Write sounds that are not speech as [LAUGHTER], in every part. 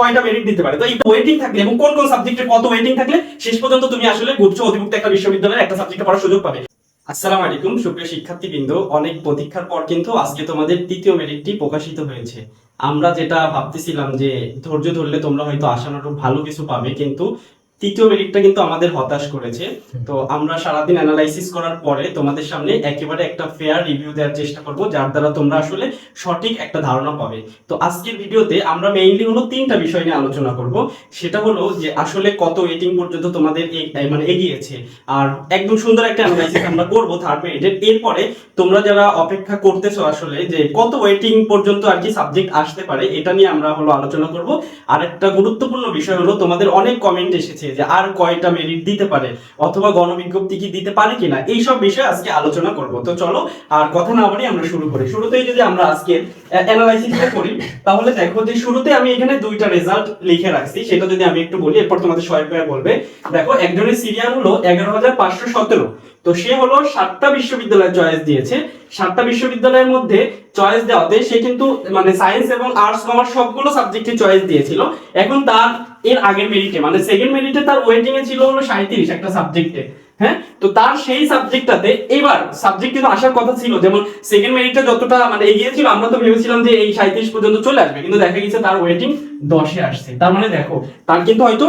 কয়টা মেরিট দিতে পারে। তো এই ওয়েটিং থাকলে এবং কোন কোন সাবজেক্টে কত ওয়েটিং থাকলে, শেষ পর্যন্ত তুমি আসলে গুচ্ছ অধিভুক্ত একটা বিশ্ববিদ্যালয়ের একটা সাবজেক্টে পড়ার সুযোগ পাবে। আসসালামু আলাইকুম, সুপ্রিয় শিক্ষার্থীবৃন্দ। অনেক প্রতীক্ষার পর কিন্তু আজকে তোমাদের তৃতীয় মেরিটটি প্রকাশিত হয়েছে। আমরা যেটা ভাবতেছিলাম যে ধৈর্য ধরলে তোমরা হয়তো আশানুরূপ ভালো কিছু পাবে, কিন্তু তৃতীয় মেরিটটা কিন্তু আমাদের হতাশ করেছে। তো আমরা সারাদিন অ্যানালাইসিস করার পরে তোমাদের সামনে একেবারে একটা ফেয়ার রিভিউ দেওয়ার চেষ্টা করব যার দ্বারা তোমরা আসলে সঠিক একটা ধারণা পাবে। তো আজকের ভিডিওতে আমরা মেইনলি হলো তিনটা বিষয় নিয়ে আলোচনা করব। সেটা হলো যে আসলে কত ওয়েটিং পর্যন্ত তোমাদের মানে এগিয়েছে। আর একদম সুন্দর একটা অ্যানালাইসিস আমরা করব থার্ড মেরিটের এরপরে তোমরা যারা অপেক্ষা করতেছো আসলে যে কত ওয়েটিং পর্যন্ত আর কি সাবজেক্ট আসতে পারে এটা নিয়ে আমরা হলো আলোচনা করব। আর একটা গুরুত্বপূর্ণ বিষয় হলো তোমাদের অনেক কমেন্ট এসেছে যে আর কয়টা মেরিট দিতে পারে অথবা গণবিজ্ঞপ্তি কি দিতে পারে কিনা এই সব বিষয়ে আজকে আলোচনা করব। তো চলো, আর কথা না বলি আমরা শুরু করি। শুরুতেই যদি আমরা আজকে অ্যানালাইসিসটা করি, তাহলে দেখো যে শুরুতে আমি এখানে দুইটা রেজাল্ট লিখে রাখছি। সেটা যদি আমি একটু বলি, এরপর তোমাদের সহায়ক বলবে, দেখো, একজনের সিরিয়াল হলো এগারো হাজার পাঁচশো সতেরো। তো সে হলো সাতটা বিশ্ববিদ্যালয়ের চয়েস দিয়েছে। সাতটা বিশ্ববিদ্যালয়ের মধ্যে চয়েস দেওয়াতে সে কিন্তু মানে সায়েন্স এবং আর্টস কমার্স সবগুলো সাবজেক্টে চয়েস দিয়েছিল। এখন তার এর আগের মেরিটে মানে সেকেন্ড মেরিটে তার ওয়েটিং এ ছিল হলো সাঁত্রিশ একটা সাবজেক্টে হ্যাঁ? তো তার সেই সাবজেক্টটাতে এবার সাবজেক্ট কিন্তু আসার কথা ছিল, যেমন সেকেন্ড মেরিটে যতটা মানে এগিয়ে ছিল, আমরা তো ভেবেছিলাম যে এই সাঁত্রিশ পর্যন্ত চলে আসবে, কিন্তু দেখা গেছে তার ওয়েটিং দশে আসছে। তার মানে দেখো, তার কিন্তু হয়তো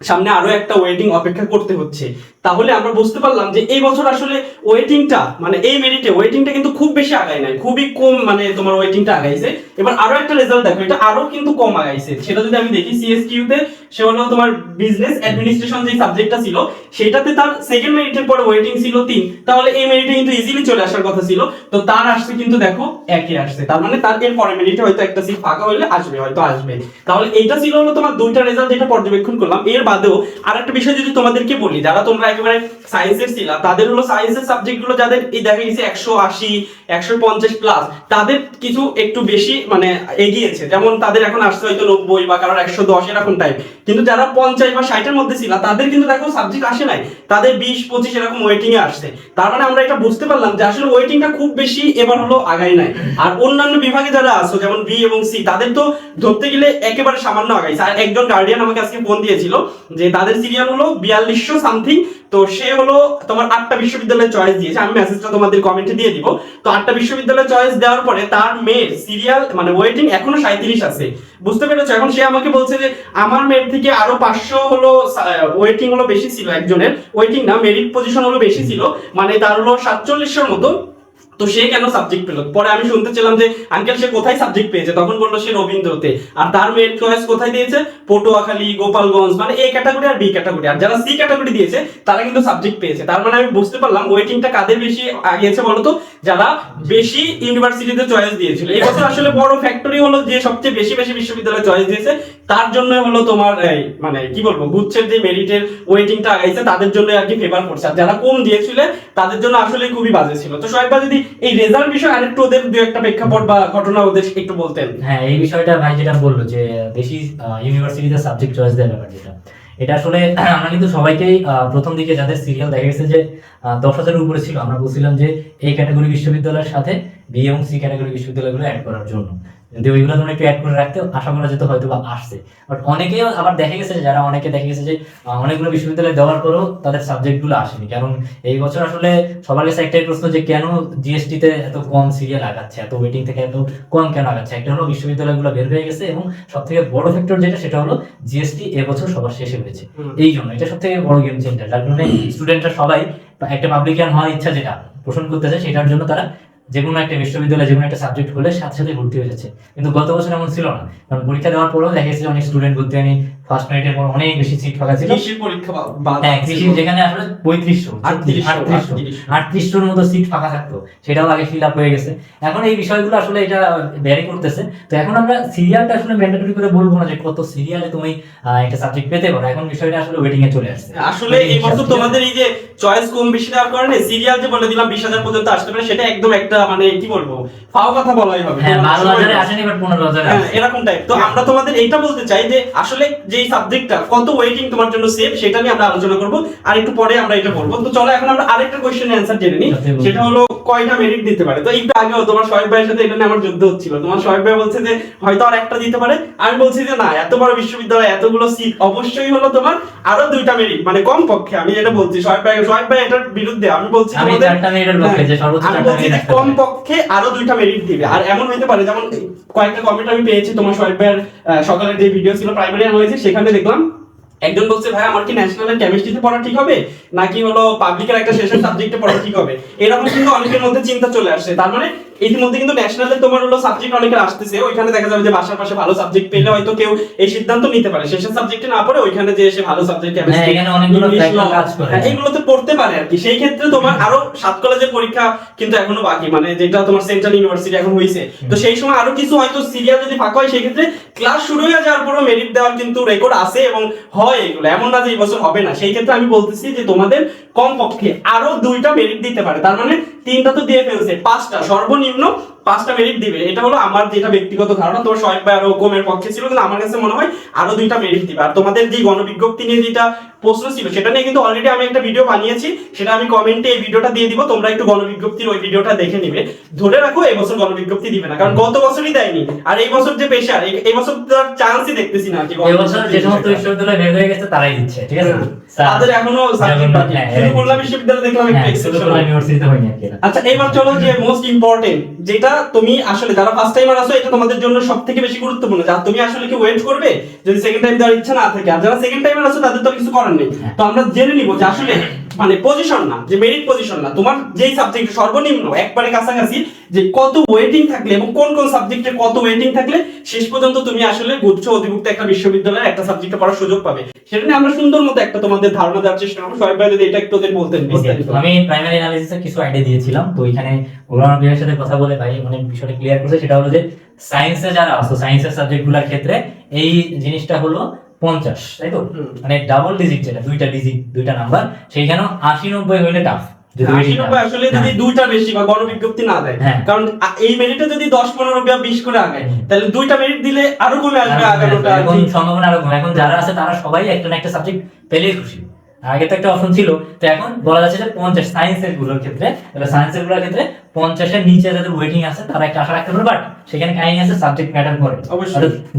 সামনে আরও একটা ওয়েটিং অপেক্ষা করতে হচ্ছে। তাহলে আমরা বুঝতে পারলাম যে এই বছর আসলে ওয়েটিংটা মানে এই মেরিটে ওয়েটিংটা কিন্তু খুব বেশি আগায় নাই, খুবই কম মানে তোমার ওয়েটিংটা আগাইছে। এবার আরও একটা রেজাল্ট দেখো, এটা আরও কিন্তু কম আগাইছে। সেটা যদি আমি দেখি সিএসকিউ তে সে হলো তোমার বিজনেস অ্যাডমিনিস্ট্রেশন যে সাবজেক্টটা ছিল, সেটাতে তার সেকেন্ড মেরিটের পরে ওয়েটিং ছিল তিন। তাহলে এই মেরিটে কিন্তু ইজিলি চলে আসার কথা ছিল। তো তার আসছে কিন্তু দেখো একে আসছে। তার মানে তার এর পরের মেরিটে হয়তো একটা সিট ফাঁকা হলে আসবে, হয়তো আসবে। তাহলে এইটা ছিল হলো তোমার দুইটা রেজাল্ট যেটা পর্যবেক্ষণ করলাম। এর বাদেও আর একটা বিষয় যদি তোমাদেরকে বলি, যারা তোমরা একেবারে সায়েন্সের ছিলা তাদের হলো সায়েন্সের সাবজেক্টগুলো যাদের, এই দেখা গেছে একশো আশি, একশো পঞ্চাশ প্লাস তাদের কিছু একটু বেশি মানে এগিয়েছে। যেমন তাদের এখন আসছে হয়তো নব্বই বা কারোর একশো দশ, এরকম টাইপ কিন্তু যারা পঞ্চাশ বা ষাটের মধ্যে ছিল তাদের কিন্তু দেখো সাবজেক্ট আসে নাই। তাদের বিশ, পঁচিশ এরকম ওয়েটিং এ আসছে। তার মানে আমরা এটা বুঝতে পারলাম যে আসলে ওয়েটিংটা খুব বেশি এবার হলো আগাই নাই। আর অন্যান্য বিভাগে যারা আসো যেমন বি এবং সি তাদের তো ধরতে গেলে একেবারে সামান্য আগাইছে আর একজন গার্ডিয়ান আমাকে আজকে ফোন দিয়েছিল যে তাদের সিরিয়াল হলো বিয়াল্লিশশো সামথিং তো সে হলো তোমার আটটা বিশ্ববিদ্যালয়ের চয়েস দিয়েছে। আমি মেসেজটা তোমাদের কমেন্টে দিয়ে দিব। তো আটটা বিশ্ববিদ্যালয়ের চয়েস দেওয়ার পরে তার মেয়ের সিরিয়াল মানে ওয়েটিং এখনও সাঁত্রিশ আছে। বুঝতে পেরেছ? এখন সে আমাকে বলছে যে, আমার মেয়ের থেকে আরও পাঁচশো হলো ওয়েটিং হলো বেশি ছিল একজনের। ওয়েটিং না মেরিট পজিশন হলো বেশি ছিল। মানে তার হলো সাতচল্লিশের মতো তো সে কেন সাবজেক্ট পেল? পরে আমি শুনতে ছিলাম যে আঙ্কেল সে কোথায় সাবজেক্ট পেয়েছে? তখন বলল সে রবীন্দ্রতে। আর তার মেয়ের চয়েস কোথায় দিয়েছে? পটুয়াখালী, গোপালগঞ্জ মানে এ ক্যাটাগরি আর বি ক্যাটাগরি আর যারা সি ক্যাটাগরি দিয়েছে, তারা কিন্তু সাবজেক্ট পেয়েছে। তার মানে আমি বুঝতে পারলাম ওয়েটিংটা কাদের বেশি আগিয়েছে বলতো? যারা বেশি ইউনিভার্সিটিতে চয়েস দিয়েছিল। এই বছর আসলে বড় ফ্যাক্টরি হলো যে সবচেয়ে বেশি বেশি বিশ্ববিদ্যালয়ে চয়েস দিয়েছে তার জন্য হলো তোমার মানে কি বলব, গুচ্ছের যে মেরিটের ওয়েটিংটা আগাইছে, তাদের জন্য আর কি ফেভার করছে। আর যারা কম দিয়েছিল, তাদের জন্য আসলে খুবই বাজে ছিল। তো সোহেব যদি এই রেজাল্ট বিষয়ে আরেকটু ওদের দু একটা প্রেক্ষাপট বা ঘটনা ওদের একটু বলতেন। হ্যাঁ এই বিষয়টা ভাই যেটা বলল যে বেশি ইউনিভার্সিটিতে সাবজেক্ট চয়েস দেওয়ার ব্যাপার যেটা। এটা আসলে [CLEARS THROAT] আমরা কিন্তু সবাইকেই প্রথম দিকে যাদের সিরিয়াল দেখা গেছে যে দশ হাজারের উপরে ছিল, আমরা বলছিলাম যে, এই ক্যাটাগরি বিশ্ববিদ্যালয়ের সাথে বি এবং সি ক্যাটাগরি বিশ্ববিদ্যালয়গুলো অ্যাড করার জন্য। যদি ওইগুলো তোমরা একটু অ্যাড করে রাখতে আশা করা যেত হয়তো বা আসছে। বাট অনেকেও আবার দেখা গেছে যারা অনেকে দেখা গেছে যে অনেকগুলো বিশ্ববিদ্যালয় দেওয়ার পরেও তাদের সাবজেক্টগুলো আসেনি। কারণ এই বছর আসলে সবার কাছে একটাই প্রশ্ন যে কেন জিএসটিতে এত কম সিরিয়াল আগাচ্ছে? এত ওয়েটিং থেকে এত কম কেন আগাচ্ছে? একটা হলো বিশ্ববিদ্যালয়গুলো বের হয়ে গেছে এবং সব থেকে বড় ফ্যাক্টর যেটা সেটা হলো জিএসটি এবছর সবার শেষে হয়েছে। এই জন্য এটা সব থেকে বড় গেম চেঞ্জার যার কারণে স্টুডেন্টরা সবাই একটা পাবলিকান হওয়ার ইচ্ছা যেটা পোষণ করতেছে সেটার জন্য তারা যে কোনো একটা বিশ্ববিদ্যালয়ে যে কোনো একটা সাবজেক্ট হলে সাথে সাথে ভর্তি হয়ে যাচ্ছে। কিন্তু গত বছর এমন ছিল না। কারণ পরীক্ষা দেওয়ার পরেও দেখা গেছে অনেক স্টুডেন্ট ভর্তি হয়নি ফার্স্ট মিনিটের পর অনেক বেশি সিট ফাঁকা ছিল। কৃষির পরীক্ষা হ্যাঁ ছিল। কৃষি যেখানে আসলে পঁয়ত্রিশশো আটত্রিশশো। আটত্রিশশোর মতো সিট ফাঁকা থাকতো। সেটাও আগে ফিল আপ হয়ে গেছে। এখন এই বিষয়গুলো আসলে এটা ভ্যারি করতেছে। তো এখন আমরা সিরিয়ালটা আসলে ম্যান্ডেটরি করে বলব না যে কত সিরিয়ালে তুমি একটা সাবজেক্ট পেতে পারো। এখন বিষয়টা আসলে ওয়েটিং এ চলে আসছে। আসলে এই বছর তোমাদের এই যে চয়েস কম বেশি দেওয়ার কারণে সিরিয়াল যে বলে দিলাম বিশ হাজার পর্যন্ত আসতে পারে সেটা একদম একটা মানে কি বলব ফাও কথা বলাই হবে। হ্যাঁ বারো হাজারে আসেনি বাট পনেরো হাজারে হ্যাঁ, এরকম টাইপ তো আমরা তোমাদের এইটা বলতে চাই যে আসলে যে সাবজেক্টটা কত ওয়েটিং তোমার জন্য সেফ সেটা নিয়ে আমরা আলোচনা করব। আর একটু পরে আমরা এটা বলব। তো চলো এখন আমরা আরেকটা কোশ্চেনের অ্যান্সার জেনে নিই। আচ্ছা, সেটা হলো কয়টা মেরিট দিতে পারে? তো একটু আগেও তোমার শোয়েব ভাইয়ের সাথে এটা নিয়ে আমার যুদ্ধ হচ্ছিল। তোমার শোয়েব ভাই বলছে যে হয়তো আর একটা দিতে পারে। আমি বলছি যে না এত বড় বিশ্ববিদ্যালয় এতগুলো সিট অবশ্যই হলো তোমার আরও দুইটা মেরিট মানে কম পক্ষে আমি যেটা বলছি শোয়েব ভাই শোয়েব ভাই এটার বিরুদ্ধে আমি বলছি আমি তোমাদের- চারটা মেরিটের পক্ষে যে সর্বোচ্চ আমি চারটা বলছি মেরিট যে রাখতে কম। পক্ষে আরও দুইটা মেরিট দিবে। আর এমন হইতে পারে যেমন কয়েকটা কমেন্ট আমি পেয়েছি তোমার সোহেব ভাইয়ের সকালের যে ভিডিও ছিল প্রাইমারি অ্যানালাইসিস সেখানে দেখলাম একজন বলছে, ভাই, আমার কি ন্যাশনাল এন্ড কেমিস্ট্রিতে পড়া ঠিক হবে? নাকি হলো পাবলিকের একটা সেশন সাবজেক্টে পড়া ঠিক হবে? এরকম কিন্তু অনেকের মধ্যে চিন্তা চলে আসছে তার মানে ইতিমধ্যে কিন্তু ন্যাশনালে তোমার হলো সাবজেক্ট অনেকের আসতেছে। ওইখানে দেখা যাবে যে বাসার পাশে ভালো সাবজেক্ট পেলে হয়তো কেউ এই সিদ্ধান্ত নিতে পারে। শেষের সাবজেক্টে না পড়ে ওইখানে যে এসে ভালো সাবজেক্ট হ্যাঁ, এখানে অনেকগুলো factor কাজ করে। এগুলোতে পড়তে পারে আর কি। সেই ক্ষেত্রে তোমার আরও সাত কলেজের পরীক্ষা কিন্তু এখনও বাকি। মানে যেটা তোমার সেন্ট্রাল ইউনিভার্সিটি এখন হয়েছে তো সেই সময় আরও কিছু হয়তো সিরিয়াল যদি ফাঁকা হয় সেই ক্ষেত্রে ক্লাস শুরু হয়ে যাওয়ার পরও মেরিট দেওয়ার কিন্তু রেকর্ড আছে এবং হয় এগুলো। এমন না যে এই বছর হবে না। সেই ক্ষেত্রে আমি বলতেছি যে তোমাদের কম পক্ষে আরও দুইটা মেরিট দিতে পারে। তার মানে তিনটা তো দিয়ে ফেলছে। পাঁচটা সর্বনিম্ন পাঁচটা মেরিট দিবে। এটা হলো আমার যেটা ব্যক্তিগত ধারণা। তোমার শয়েক বা আরও কমের পক্ষে ছিল কিন্তু আমার কাছে মনে হয় আরও দুইটা মেরিট দিবে। আর তোমাদের যে গণবিজ্ঞপ্তি নিয়ে যেটা প্রশ্ন ছিল সেটা নিয়ে কিন্তু অলরেডি আমি একটা ভিডিও বানিয়েছি। সেটা আমি কমেন্টে এই ভিডিওটা দিয়ে দিব। তোমরা একটু গণবিজ্ঞপ্তির ওই ভিডিওটা দেখে নিবে। ধরে রাখো এই বছর গণবিজ্ঞপ্তি দিবে না। কারণ গত বছরই দেয়নি। আর এই বছর যে পেশার এই বছর তো আর চান্সই দেখতেছি না কি এবছর যে সমস্ত বিশ্ববিদ্যালয় বের হয়ে গেছে তারাই দিচ্ছে ঠিক আছে? তাদের এখনও সাবজেক্ট বাকি হ্যাঁ, শুধু হ্যাঁ, খুলনা বিশ্ববিদ্যালয় দেখলাম একটু হ্যাঁ। আচ্ছা এবার চলো যে মোস্ট ইম্পর্টেন্ট যেটা তুমি আসলে যারা ফার্স্ট টাইমার আসো এটা তোমাদের জন্য সব থেকে বেশি গুরুত্বপূর্ণ। যা তুমি আসলে কি ওয়েট করবে? যদি সেকেন্ড টাইম দেওয়ার ইচ্ছা না থাকে আর যারা সেকেন্ড টাইমার আছো তাদের তো কিছু করার নেই। হ্যাঁ। তো আমরা জেনে নিব যে আসলে মানে পজিশন না যে মেরিট পজিশন না। তোমার যেই সাবজেক্ট সর্বনিম্ন একবারে কাছাকাছি যে কত ওয়েটিং থাকলে এবং কোন কোন সাবজেক্টে কত ওয়েটিং থাকলে শেষ পর্যন্ত তুমি আসলে গুচ্ছ অধিভুক্ত একটা বিশ্ববিদ্যালয়ে একটা সাবজেক্টে পড়ার সুযোগ পাবে। সেটা নিয়ে আমরা সুন্দর মতো একটা তোমাদের ধারণা দেওয়ার চেষ্টা করব। সবাই ভাই যদি এটা একটু ওদের বলতেন আমি প্রাইমারি অ্যানালিসিসে কিছু আইডিয়া দিয়েছিলাম। তো এখানে ওলানা ভাইয়ের সাথে কথা বলে ভাই মানে বিষয়টা ক্লিয়ার করছে। সেটা হলো যে সায়েন্সে যারা আসো সায়েন্সের সাবজেক্টগুলোর ক্ষেত্রে এই জিনিসটা হলো পঞ্চাশ তাই তো? মানে ডাবল ডিজিট যেটা দুইটা ডিজিট দুইটা নাম্বার সেইখানেও আশি নব্বই হইলে টাফ নব্বই আসলে যদি দুইটা বেশি বা গণবিজ্ঞপ্তি না দেয় হ্যাঁ। কারণ এই মেরিটে যদি দশ পনেরো বা বিশ করে আগায় তাহলে দুইটা মেরিট দিলে আরও কমে আসবে আগানোটা এখন সম্ভাবনা আরও। এখন যারা আছে তারা সবাই একটা না একটা সাবজেক্ট পেলেই খুশি। আগে তো একটা অপশন ছিল তো এখন বলা যাচ্ছে যে পঞ্চাশ সায়েন্সেরগুলোর ক্ষেত্রে সায়েন্সেরগুলোর ক্ষেত্রে পঞ্চাশের নিচে যাদের ওয়েটিং আছে তারা একটা আশা রাখতে পারে বাট সেখানে কাহিনী আছে সাবজেক্ট ম্যাটার করে।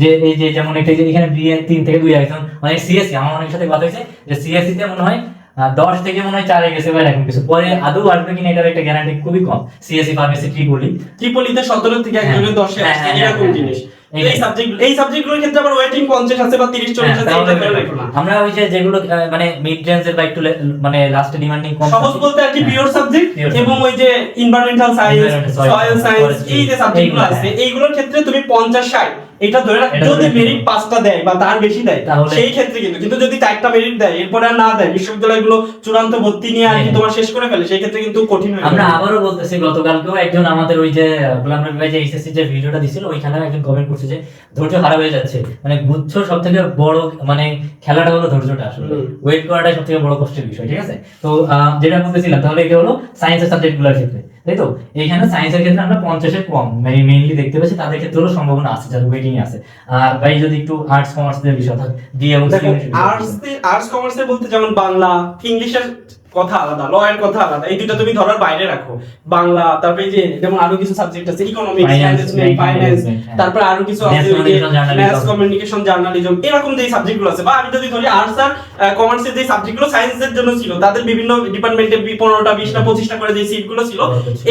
যে এই যে যেমন একটা যে এখানে বিএ তিন থেকে দুই একজন অনেক সিএসসি আমার অনেকের সাথে কথা হয়েছে যে সিএসসি তে মনে হয় দশ থেকে মনে হয় চারে গেছে বা এরকম কিছু। পরে আদৌ আসবে কিনা এটার একটা গ্যারান্টি খুবই কম। সিএসসি ফার্মেসি ট্রিপলি ত্রিপলিতে সতেরো থেকে একজনের দশে হ্যাঁ, আসছে হ্যাঁ, এরকম হ্যাঁ, জিনিস। এই- সাবজেক্ট এই সাবজেক্টগুলোর ক্ষেত্রে আবার ওয়েটিং পঞ্চাশ আছে বা তিরিশ চল্লিশ হ্যাঁ, আছে আমরা ওই যে যেগুলো মানে মিড রেঞ্জের বা একটু মানে লাস্টে ডিমান্ডিং কম সহজ বলতে আর কি হ্যাঁ। পিওর সাবজেক্ট এবং ওই যে ইনভায়রনমেন্টাল সায়েন্স সয়েল সায়েন্স এই যে সাবজেক্টগুলো আছে হ্যাঁ। এইগুলোর ক্ষেত্রে তুমি পঞ্চাশ ষাট এটা ধরে যদি মেরিট পাঁচটা দেয় বা তার বেশি দেয় সেই ক্ষেত্রে কিন্তু কিন্তু যদি চারটা মেরিট দেয় এরপরে আর না দেয় বিশ্ববিদ্যালয়গুলো চূড়ান্ত ভর্তি নিয়ে আর কি হ্যাঁ। তোমার শেষ করে ফেলে সেই ক্ষেত্রে কিন্তু কঠিন হয়ে আমরা আবারও বলতেছি গতকালকেও একজন আমাদের ওই যে গোলাম রবি ভাই যে এইচএসসি যে ভিডিওটা দিছিল ওইখানে একজন কমেন্ট করছে যে ধৈর্য হারা হয়ে যাচ্ছে। মানে গুচ্ছ সব থেকে বড় মানে খেলাটা হলো ধৈর্যটা আসলে। ওয়েট করাটাই সব থেকে বড় কষ্টের বিষয় ঠিক আছে? তো যেটা বলতেছিলাম তাহলে এটা হলো সায়েন্সের সাবজেক্টগুলোর ক্ষেত্রে। তাই তো এখানে সায়েন্সের ক্ষেত্রে আমরা পঞ্চাশের কম মানে মেইনলি দেখতে পাচ্ছি তাদের ক্ষেত্রে হলো সম্ভাবনা আছে যাদের ওয়েটিং আছে আর ভাই যদি একটু আর্টস কমার্স এর বিষয় থাকে দিয়ে আর্টস আর্টস কমার্সে বলতে যেমন বাংলা ইংলিশের কথা আলাদা লয়ের কথা আলাদা। এই দুটো তুমি ধরার বাইরে রাখো। বাংলা তারপরে যে যেমন আরও কিছু সাবজেক্ট আছে ইকোনমিক্স ম্যানেজমেন্ট ফাইন্যান্স হ্যাঁ। আরও কিছু আছে ম্যাথ কমিউনিকেশন জার্নালিজম এরকম যে সাবজেক্টগুলো আছে। বা আমি যদি ধরি আর্টস আর কমার্সের যে সাবজেক্টগুলো সায়েন্সের জন্য ছিল তাদের বিভিন্ন ডিপার্টমেন্টে পনেরোটা বিশটা পঁচিশটা করে যে সিটগুলো ছিল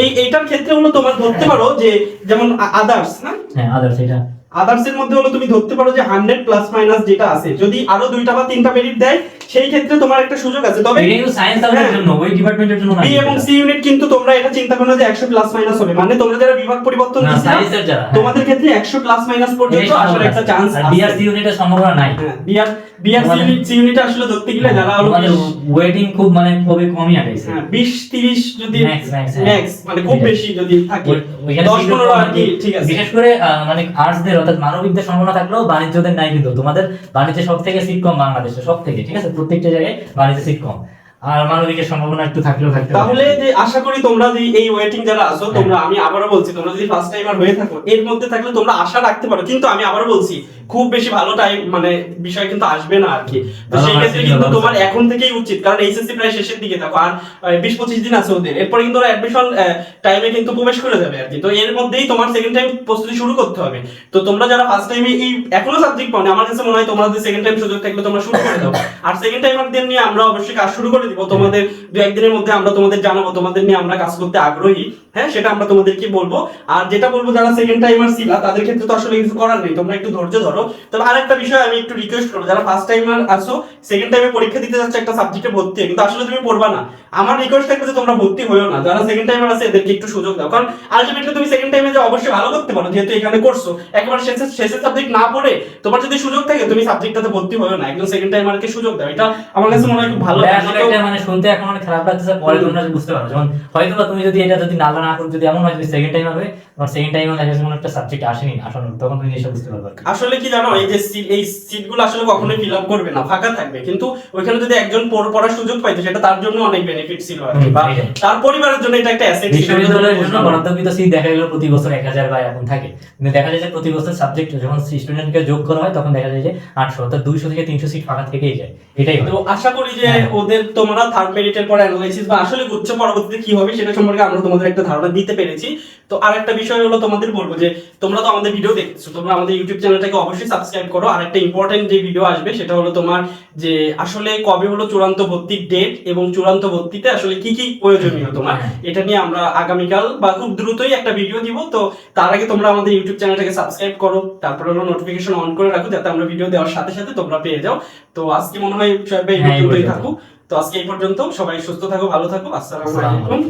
এই এইটার ক্ষেত্রে হলো তোমার ধরতে পারো যে যেমন আদার্স না? হ্যাঁ আদার্স এটা আদার্স এর মধ্যে হলো তুমি ধরতে পারো যে হান্ড্রেড প্লাস মাইনাস যেটা আছে। যদি আরও দুইটা বা তিনটা মেরিট দেয় সেই ক্ষেত্রে তোমার একটা সুযোগ আছে। তবে এটা কিন্তু সায়েন্স সাবজেক্টের হ্যাঁ। জন্য ওই ডিপার্টমেন্টের জন্য না বি এবং সি ইউনিট কিন্তু তোমরা এটা চিন্তা করো যে একশো প্লাস মাইনাস হবে। মানে তোমরা যারা বিভাগ পরিবর্তন না সায়েন্সের যারা হ্যাঁ। তোমাদের ক্ষেত্রে একশো প্লাস মাইনাস পর্যন্ত আসার একটা চান্স আর বিআরসি ইউনিটের সম্ভাবনা নাই। BR BR C unit C unit আসলে ধরতে গেলে যারা হলো আমাদের ওয়েটিং খুব মানে খুবই কমই আগাইছে। হ্যাঁ, বিশ তিরিশ যদি Max, max, হ্যাঁ। ম্যাক্স মানে খুব বেশি যদি থাকে ওই- ওইখানে দশ single পনেরো আর কি ঠিক আছে। বিশেষ করে মানে আর্টসদের অর্থাৎ মানবিকদের সম্ভাবনা থাকলেও বাণিজ্যদের নাই কিন্তু। তোমাদের বাণিজ্য সব থেকে সিট কম বাংলাদেশে সব থেকে ঠিক আছে? প্রত্যেকটা জায়গায় বাণিজ্য সিট কম। আর মানবিকের সম্ভাবনা একটু থাকলেও থাকতে তাহলে যে আশা করি তোমরা যে এই ওয়েটিং যারা আছো তোমরা আমি আবারও বলছি তোমরা যদি ফার্স্ট টাইমার হয়ে থাকো এর মধ্যে থাকলে তোমরা আশা রাখতে পারো। কিন্তু আমি আবারও বলছি খুব বেশি ভালো টাইম মানে বিষয় কিন্তু আসবে না আর কি তো সেই ক্ষেত্রে কিন্তু তোমার এখন থেকেই উচিত কারণ এইচএসসি প্রায় শেষের দিকে থাকো আর বিশ পঁচিশ দিন আছে ওদের। এরপরে কিন্তু ওরা অ্যাডমিশন টাইমে কিন্তু প্রবেশ করে যাবে আর কি তো এর মধ্যেই তোমার সেকেন্ড টাইম প্রস্তুতি শুরু করতে হবে। তো তোমরা যারা ফার্স্ট টাইমে এই এখনও সাবজেক্ট পাওনি আমার কাছে মনে হয় তোমরা যদি সেকেন্ড টাইম সুযোগ থাকলে তোমরা শুরু করে দাও। আর সেকেন্ড টাইমারদের নিয়ে আমরা অবশ্যই কাজ শুরু করে দিব। তোমাদের দু একদিনের মধ্যে আমরা তোমাদের জানাব তোমাদের নিয়ে আমরা কাজ করতে আগ্রহী। হ্যাঁ সেটা আমরা তোমাদেরকে বলব। আর যেটা বলব যারা সেকেন্ড টাইমার ছিল তাদের ক্ষেত্রে তো আসলে কিছু করার নেই। তোমরা একটু ধৈর্য ধরো। তবে আরেকটা বিষয় আমি একটু রিকোয়েস্ট করব। যারা ফার্স্ট টাইমার আসো সেকেন্ড টাইমে পরীক্ষা দিতে যাচ্ছে একটা সাবজেক্টে ভর্তি কিন্তু আসলে তুমি পড়বা না। আমার রিকোয়েস্ট থাকবে যে তোমরা ভর্তি হয়েও না। যারা সেকেন্ড টাইমার আছে এদেরকে একটু সুযোগ দাও। কারণ আলটিমেটলি তুমি সেকেন্ড টাইমে যে অবশ্যই ভালো করতে পারো যেহেতু এখানে করছ একেবারে শেষে শেষের সাবজেক্ট না পড়ে তোমার যদি সুযোগ থাকে তুমি সাবজেক্টটাতে ভর্তি হয়েও না। একদম সেকেন্ড টাইমারকে সুযোগ দাও। এটা আমার কাছে মনে হয় খুব ভালো একটা মানে শুনতে এখন অনেক খারাপ লাগতেছে পরে। তোমরা বুঝতে পারো। যেমন হয়তো বা তুমি যদি এটা যদি না না করো যদি এমন হয় যদি সেকেন্ড টাইম হবে তোমার সেকেন্ড টাইমে দেখা যাচ্ছে কোনো একটা সাবজেক্ট আসেনি আসলে তখন তুমি এসে বুঝতে পারবে আসলে কি জানো এই যে এই সিটগুলো আসলে কখনোই ফিল আপ করবে না ফাঁকা থাকবে। কিন্তু ওইখানে যদি একজন পড়ার সুযোগ পাইতো সেটা তার জন্য অনেক বেনিফিট ছিল আর বা এটাই। তার পরিবারের জন্য এটা একটা অ্যাসেট বিশ্ববিদ্যালয়ের জন্য বরাদ্দকৃত সিট দেখা গেল প্রতি বছর এক হাজার বা এরকম থাকে। কিন্তু দেখা যায় যে প্রতি বছর সাবজেক্ট যখন স্টুডেন্টকে যোগ করা হয় তখন দেখা যায় যে আটশো অর্থাৎ দুইশো থেকে তিনশো সিট ফাঁকা থেকেই যায়। এটাই তো আশা করি যে হ্যাঁ। ওদের তোমরা থার্ড মেরিটের পর অ্যানালাইসিস বা আসলে গুচ্ছ পরবর্তীতে কি হবে সেটা সম্পর্কে আমরা তোমাদের একটা ধারণা দিতে পেরেছি। তো আরেকটা বিষয় হলো তোমাদের বলব যে তোমরা তো আমাদের ভিডিও দেখছ তোমরা আমাদের ইউটিউব চ্যানেলটাকে অবশ্যই সাবস্ক্রাইব করো। আর একটা ইম্পর্টেন্ট যে ভিডিও আসবে সেটা হলো তোমার যে আসলে কবে হলো চূড়ান্ত ভর্তির ডেট এবং চূড়ান্ত ভর্তিতে আসলে কি কি প্রয়োজনীয় তোমার। এটা নিয়ে আমরা আগামীকাল বা খুব দ্রুতই একটা ভিডিও দিব। তো তার আগে তোমরা আমাদের ইউটিউব চ্যানেলটাকে সাবস্ক্রাইব করো। তারপরে হলো নোটিফিকেশন অন করে রাখো যাতে আমরা ভিডিও দেওয়ার সাথে সাথে তোমরা পেয়ে যাও। তো আজকে মনে হয় সবাই হ্যাঁ, থাকুক তো আজকে এই পর্যন্ত সবাই সুস্থ থাকো ভালো থাকো। আসসালামু আলাইকুম।